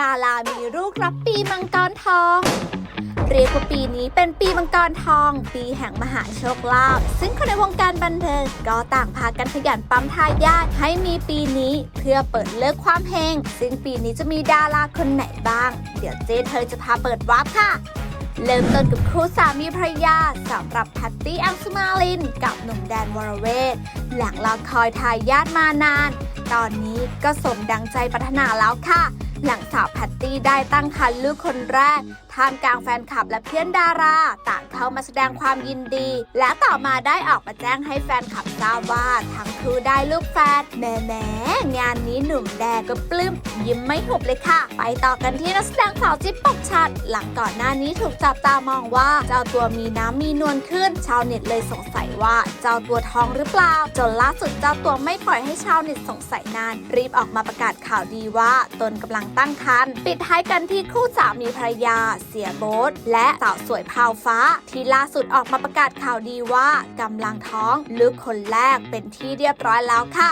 ดารามีลูกรับปีมังกรทอง เรียกว่าปีนี้เป็นปีมังกรทอง ปีแห่งมหาโชคลาภซึ่งคนในวงการบันเทิงก็ต่างพากันขยันปั๊มทายาทให้มีปีนี้เพื่อเปิดเลิกความเฮงซึ่งปีนี้จะมีดาราคนไหนบ้าง เดี๋ยวเจ๊เธอจะพาเปิดวาร์ปค่ะเริ่มต้นกับคู่สามีภรรยาสำหรับแพตตี้อังสุมาลิน กับหนุ่มแดนวรเวทหลังรอคอยทายาทมานาน ตอนนี้ก็สมดังใจปรารถนาแล้วค่ะ หลังสาวแพตตี้ได้ตั้งครรภ์ลูกคนแรกท่ามกลางแฟนคลับและเพื่อนดาราต่าง เข้ามาแสดงความยินดี และต่อมาได้ออกมาแจ้งให้แฟนคลับทราบว่าทั้งคู่ได้ลูกแฟนแม่แม่งานนี้หนุ่มแดงก็ปลื้มยิ้มไม่หุบเลยค่ะ ไปต่อกันที่นักแสดงสาวจิ๊บปกชัด หลังก่อนหน้านี้ถูกจับตามองว่าเจ้าตัวมีน้ำมีนวลขึ้น ชาวเน็ตเลยสงสัยว่าเจ้าตัวท้องหรือเปล่า จนล่าสุดเจ้าตัวไม่ปล่อยให้ชาวเน็ตสงสัยนาน รีบออกมาประกาศข่าวดีว่าตนกำลังตั้งครรภ์ปิดท้ายกันที่คู่สามีภรรยา เสียโบ๊ทและสาวสวยพาวฟ้าที่ล่าสุดออกมาประกาศข่าวดีว่ากำลังท้องลูกคนแรกเป็นที่เรียบร้อยแล้วค่ะ